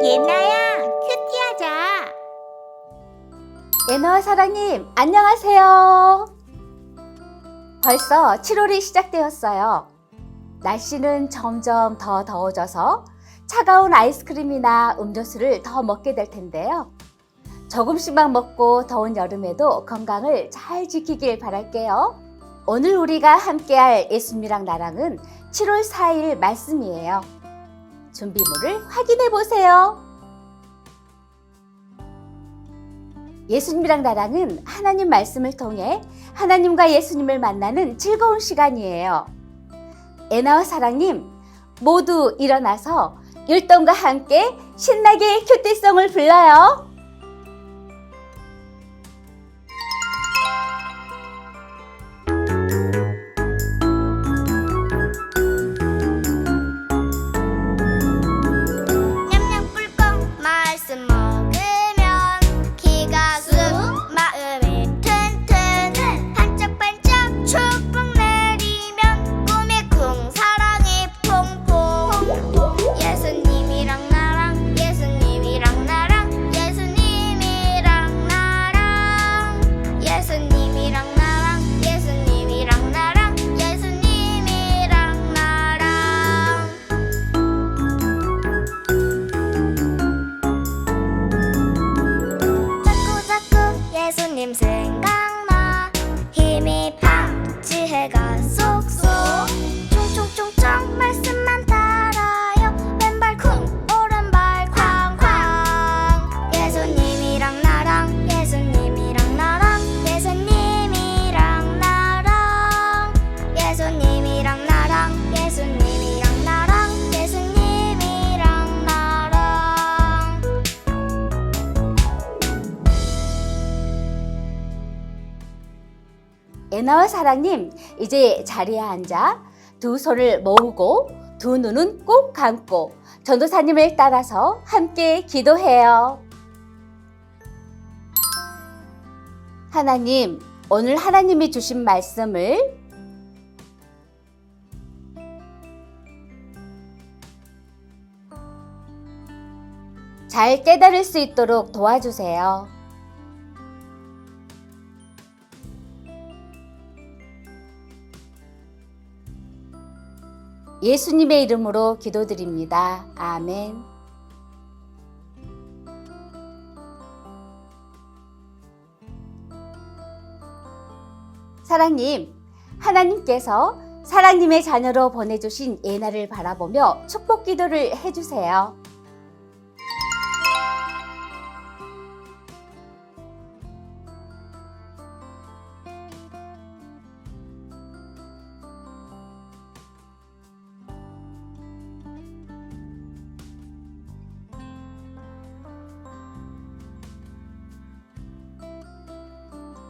예나야, 큐티하자. 예나와 사랑님, 안녕하세요. 벌써 7월이 시작되었어요. 날씨는 점점 더 더워져서 차가운 아이스크림이나 음료수를 더 먹게 될 텐데요. 조금씩만 먹고 더운 여름에도 건강을 잘 지키길 바랄게요. 오늘 우리가 함께할 예수님이랑 나랑은 7월 4일 말씀이에요. 준비물을 확인해 보세요. 예수님이랑 나랑은 하나님 말씀을 통해 하나님과 예수님을 만나는 즐거운 시간이에요. 애나와 사랑님, 모두 일어나서 율동과 함께 신나게 큐티송을 불러요. 애나와 사랑님, 이제 자리에 앉아 두 손을 모으고 두 눈은 꼭 감고 전도사님을 따라서 함께 기도해요. 하나님, 오늘 하나님이 주신 말씀을 잘 깨달을 수 있도록 도와주세요. 예수님의 이름으로 기도드립니다. 아멘. 사랑님, 하나님께서 사랑님의 자녀로 보내주신 예나를 바라보며 축복 기도를 해주세요.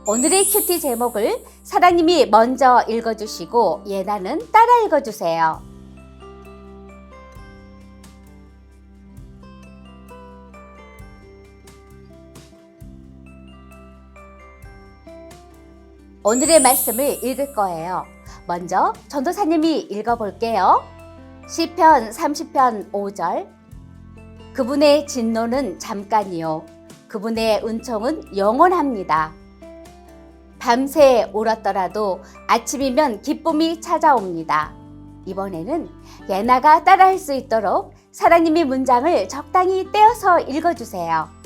오늘의 큐티 제목을 사랑님이 먼저 읽어주시고 예나는 따라 읽어주세요. 오늘의 말씀을 읽을 거예요. 먼저 전도사님이 읽어볼게요. 시편 30편 5절 그분의 진노는 잠깐이요 그분의 은총은 영원합니다. 밤새 울었더라도 아침이면 기쁨이 찾아옵니다. 이번에는 예나가 따라할 수 있도록 사랑님의 문장을 적당히 떼어서 읽어주세요.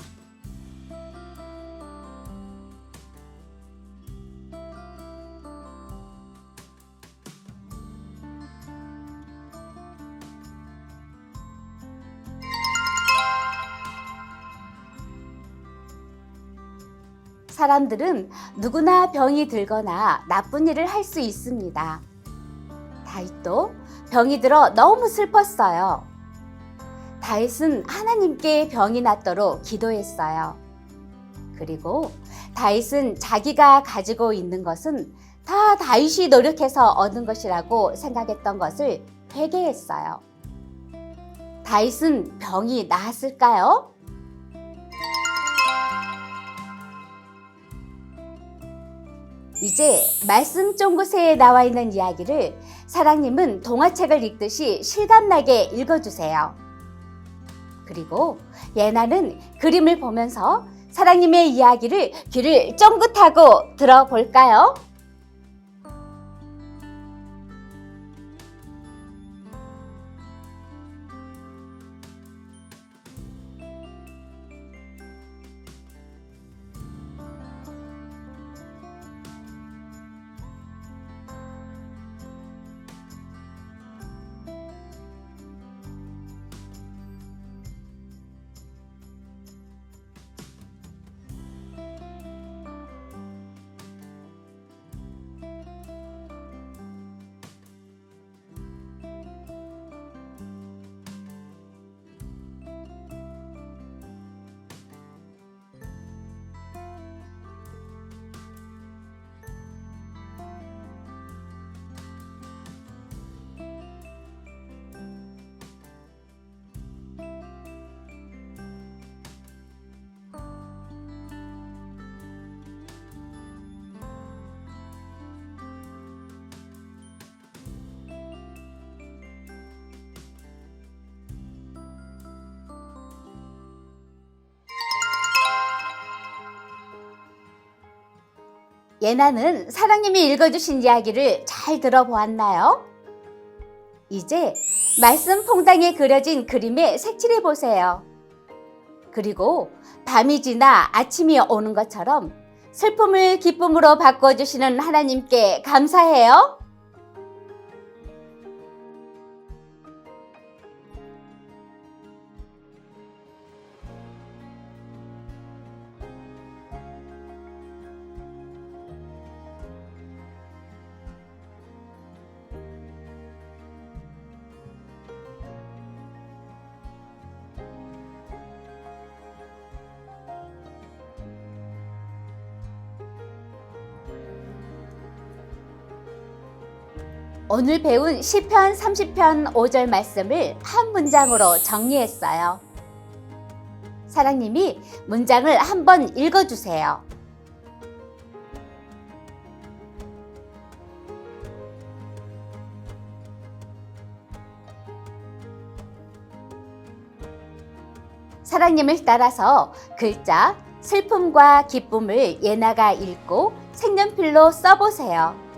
사람들은 누구나 병이 들거나 나쁜 일을 할 수 있습니다. 다윗도 병이 들어 너무 슬펐어요. 다윗은 하나님께 병이 낫도록 기도했어요. 그리고 다윗은 자기가 가지고 있는 것은 다 다윗이 노력해서 얻은 것이라고 생각했던 것을 회개했어요. 다윗은 병이 나았을까요? 이제 말씀 쫑구새에 나와 있는 이야기를 사랑님은 동화책을 읽듯이 실감나게 읽어주세요. 그리고 예나는 그림을 보면서 사랑님의 이야기를 귀를 쫑긋하고 들어볼까요? 예나는 사랑님이 읽어주신 이야기를 잘 들어보았나요? 이제 말씀 퐁당에 그려진 그림에 색칠해 보세요. 그리고 밤이 지나 아침이 오는 것처럼 슬픔을 기쁨으로 바꿔주시는 하나님께 감사해요. 오늘 배운 시편 30편 5절 말씀을 한 문장으로 정리했어요. 사랑님이 문장을 한번 읽어주세요. 사랑님을 따라서 글자 슬픔과 기쁨을 예나가 읽고 색연필로 써보세요.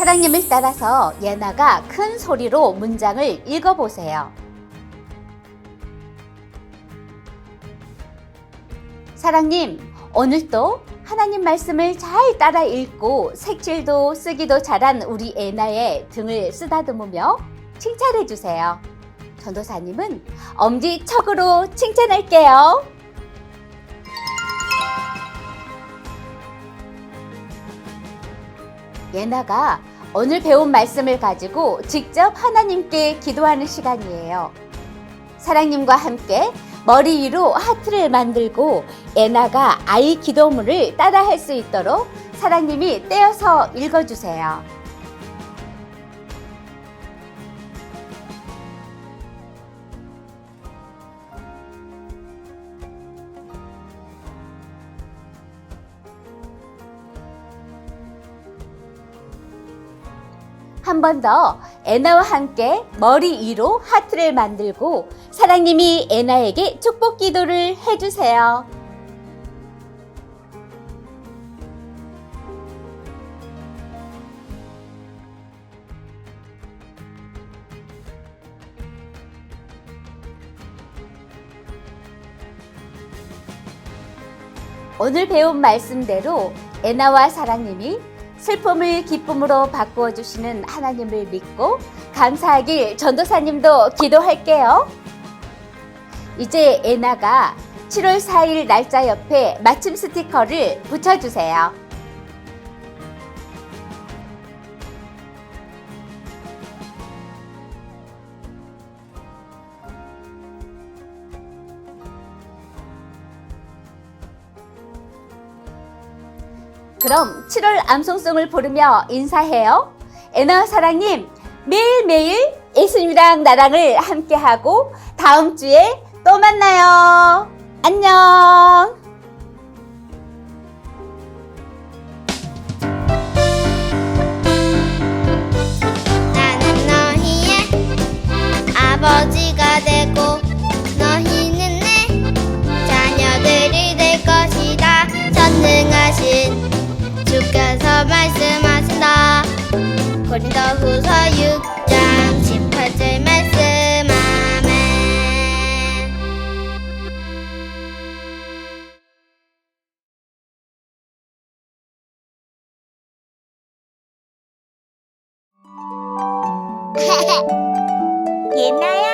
사랑님을 따라서 예나가 큰 소리로 문장을 읽어보세요. 사랑님, 오늘도 하나님 말씀을 잘 따라 읽고 색칠도 쓰기도 잘한 우리 애나의 등을 쓰다듬으며 칭찬해 주세요. 전도사님은 엄지척으로 칭찬할게요. 예나가 오늘 배운 말씀을 가지고 직접 하나님께 기도하는 시간이에요. 사랑님과 함께 머리 위로 하트를 만들고 예나가 아이 기도문을 따라 할 수 있도록 사랑님이 떼어서 읽어주세요. 한 번더 애나와 함께 머리 위로 하트를 만들고 사랑님이 애나에게 축복 기도를 해주세요. 오늘 배운 말씀대로 애나와 사랑님이 슬픔을 기쁨으로 바꾸어 주시는 하나님을 믿고 감사하길 전도사님도 기도할게요. 이제 애나가 7월 4일 날짜 옆에 맞춤 스티커를 붙여주세요. 그럼 7월 암송송을 부르며 인사해요. 애나 사랑님 매일매일 예수님이랑 나랑을 함께하고 다음 주에 또 만나요. 안녕. 고린도 후서 6장 18절 말씀 아멘. 예나야,